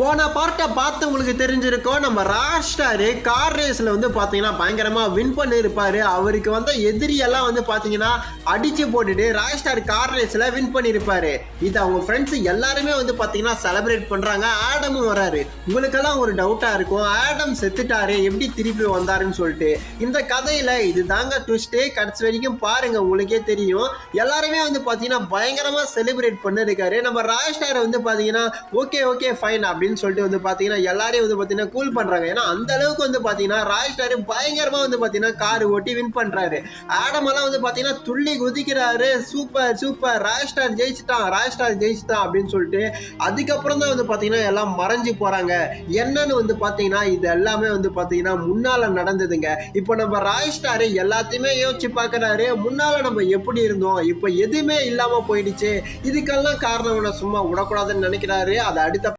போன பார்ட்டை பார்த்து உங்களுக்கு தெரிஞ்சிருக்கோம். நம்ம ராஷ்டாரு கார் ரேஸில் வந்து பார்த்தீங்கன்னா பயங்கரமாக வின் பண்ணியிருப்பார். அவருக்கு வந்த எதிரியெல்லாம் வந்து பார்த்தீங்கன்னா அடித்து போட்டுட்டு ராஷ்டார் கார் ரேஸில் வின் பண்ணியிருப்பாரு. இது அவங்க ஃப்ரெண்ட்ஸ் எல்லாருமே வந்து பார்த்தீங்கன்னா செலிப்ரேட் பண்ணுறாங்க ஆடமும் வராரு. உங்களுக்கெல்லாம் ஒரு டவுட்டாக இருக்கும். ஆடம் செத்துட்டாரு எப்படி திருப்பி வந்தாருன்னு சொல்லிட்டு. இந்த கதையில் இது தாங்க ட்விஸ்ட்டு கடைசி வரைக்கும் பாருங்கள் உங்களுக்கே தெரியும். எல்லாருமே வந்து பார்த்தீங்கன்னா பயங்கரமாக செலிப்ரேட் பண்ணிருக்காரு. நம்ம ராஷ்டாரை வந்து பார்த்தீங்கன்னா ஓகே ஓகே ஃபைன் அப்படின்னு அப்படின்னு சொல்லிட்டு வந்து பார்த்தீங்கன்னா எல்லாரையும் வந்து பார்த்தீங்கன்னா கூல் பண்ணுறாங்க ஏன்னா அந்த அளவுக்கு வந்து பார்த்தீங்கன்னா ராஷ்டார் பயங்கரமாக வந்து பார்த்தீங்கன்னா கார் ஓட்டி வின் பண்ணுறாரு ஆடமெல்லாம் வந்து பார்த்தீங்கன்னா துள்ளி குதிக்கிறாரு. Super super. ராஷ்டார் ஜெயிச்சிட்டான் ஸ்டார் ஜெயிச்சிட்டான் அப்படின்னு சொல்லிட்டு அதுக்கப்புறம் தான் வந்து பார்த்தீங்கன்னா எல்லாம் மறைஞ்சு போகிறாங்க என்னன்னு வந்து பார்த்தீங்கன்னா இது எல்லாமே வந்து பார்த்தீங்கன்னா முன்னால் நடந்ததுங்க. இப்போ நம்ம ராய்ஸ்டார் எல்லாத்தையுமே யோசிச்சு பார்க்குறாரு முன்னால் நம்ம எப்படி இருந்தோம்? இப்போ எதுவுமே இல்லாமல் போயிடுச்சு. இதுக்கெல்லாம் காரணம் சும்மா விடக்கூடாதுன்னு நினைக்கிறாரு. அதை அடுத்த